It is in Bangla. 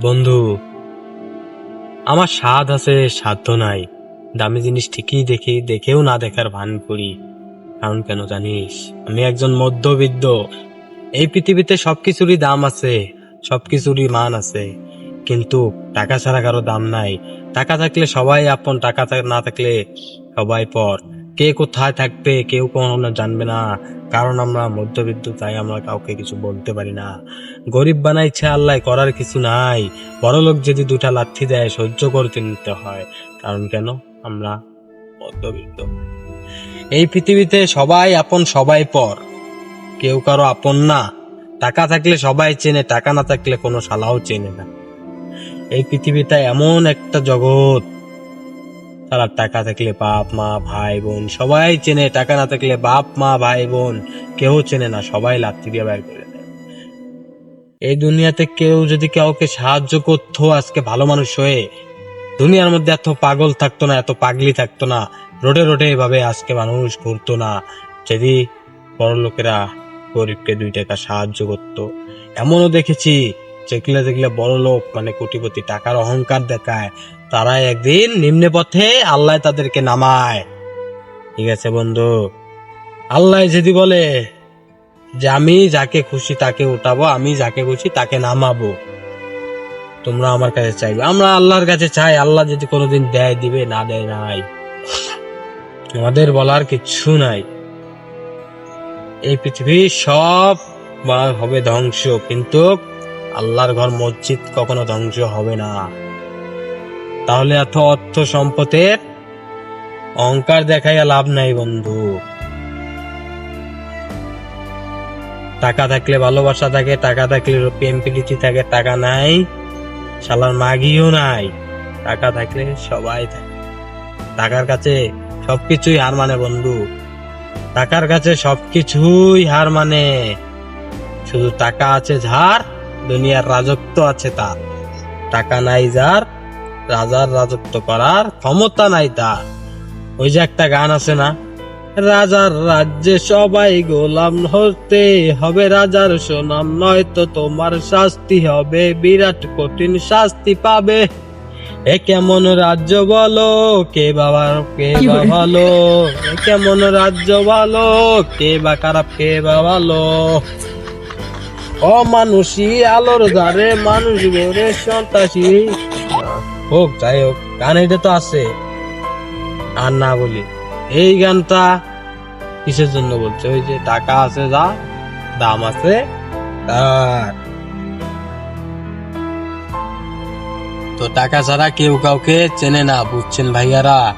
বন্ধু, আমার স্বাদ আছে সাধ্য নাই। দামি জিনিস ঠিকই দেখি, দেখেও না দেখার ভান করি। কারণ কেন জানিস, আমি একজন মধ্যবিত্ত। এই পৃথিবীতে সবকিছুরই দাম আছে, সবকিছুরই মান আছে। কিন্তু টাকা ছাড়া কারও দাম নাই। টাকা থাকলে সবাই আপন, টাকা না থাকলে সবাই পর। কে কোথায় থাকবে, কেউ কখনো জানবে না। কারণ আমরা মধ্যবিত্ত, তাই আমরা কাউকে কিছু বলতে পারি না। গরিব বানাইছে আল্লাহ, করার কিছু নাই। বড় লোক যদি দুটা লাথি দেয়, সহ্য করতে নিতে হয়। কারণ কেন? আমরা মধ্যবিত্ত। এই পৃথিবীতে সবাই আপন, সবাই পর। কেউ কারও আপন না। টাকা থাকলে সবাই চেনে, টাকা না থাকলে কোনো শালাও চেনে না। এই পৃথিবীটা এমন একটা জগৎ। তারা টাকা থাকলে বাপ, মা, ভাই, বোন, সবাই চেনে। টাকা না থাকলে বাপ, মা, ভাই, বোন কেউ চেনে না, সবাই লাত্তি দিয়ে বের করে এই দুনিয়াতে কেউ যদি কাউকে সাহায্য করতো আজকে ভালো মানুষ হয়ে, দুনিয়ার মধ্যে এত পাগল থাকতো না, এত পাগলি থাকতো না, রোডে রোডে এভাবে আজকে মানুষ ঘুরতো না, যদি বড় লোকেরা গরিবকে দুই টাকা সাহায্য করতো। এমনও দেখেছি যেগুলো যেগুলো বড় লোক মানে কোটিপতি, টাকার অহংকার দেখায় তারা একদিন নিম্নে পথে আল্লাহ তাদেরকে নামায়। ঠিক আছে বন্ধু? আল্লাহ যদি বলে যে আমি যাকে খুশি তাকে উঠাবো, আমি যাকে খুশি তাকে নামাবো, তোমরা আমার কাছে চাইবে। আমরা আল্লাহর কাছে চাই, আল্লাহ যদি কোনোদিন দেয় দিবে, না দেয় নাই। আমাদের বলার কিচ্ছু নাই। এই পৃথিবী সব হবে ধ্বংস, কিন্তু আল্লাহর ঘর মসজিদ কখনো ধ্বংস হবে না। তাহলে এত অর্থ সম্পদের অহংকার দেখাইয়া লাভ নাই বন্ধু। টাকা থাকলে ভালোবাসা থাকে, টাকা থাকলে প্রেম প্রীতি থাকে, টাকা নাই, শালার মাগিও নাই, টাকা থাকলে সবাই থাকে। টাকার কাছে সবকিছুই হার মানে বন্ধু। টাকার কাছে সবকিছুই হার মানে। শুধু টাকা আছে যার দুনিয়ার রাজত্ব আছে তার। টাকা নাই যার রাজার রাজত্ব করার ক্ষমতা নাই তার। ওই যে একটা গান আছে না রাজার রাজ্যে সবাই গোলাম হতে হবে রাজার সুনাম নয়তো তোমার শাস্তি হবে বিরাট কঠিন শাস্তি পাবে। এ কেমন রাজ্য বলো কে বাবা কে বা ভালো? এ কেমন রাজ্য ভালো কে বা খারাপ কে বা ভালো? অমানুষী আলোর ধারে মানুষ গড়ে সন্ত্রাসী। হোক, যাই হোক, গান তো আছে। আর না বলি, এই গানটা কিসের জন্য বলছে? ওই যে টাকা আছে যা, দাম আছে, তার। তো টাকা ছাড়া কেউ কাউকে চেনে না, বুঝছেন ভাইয়ারা?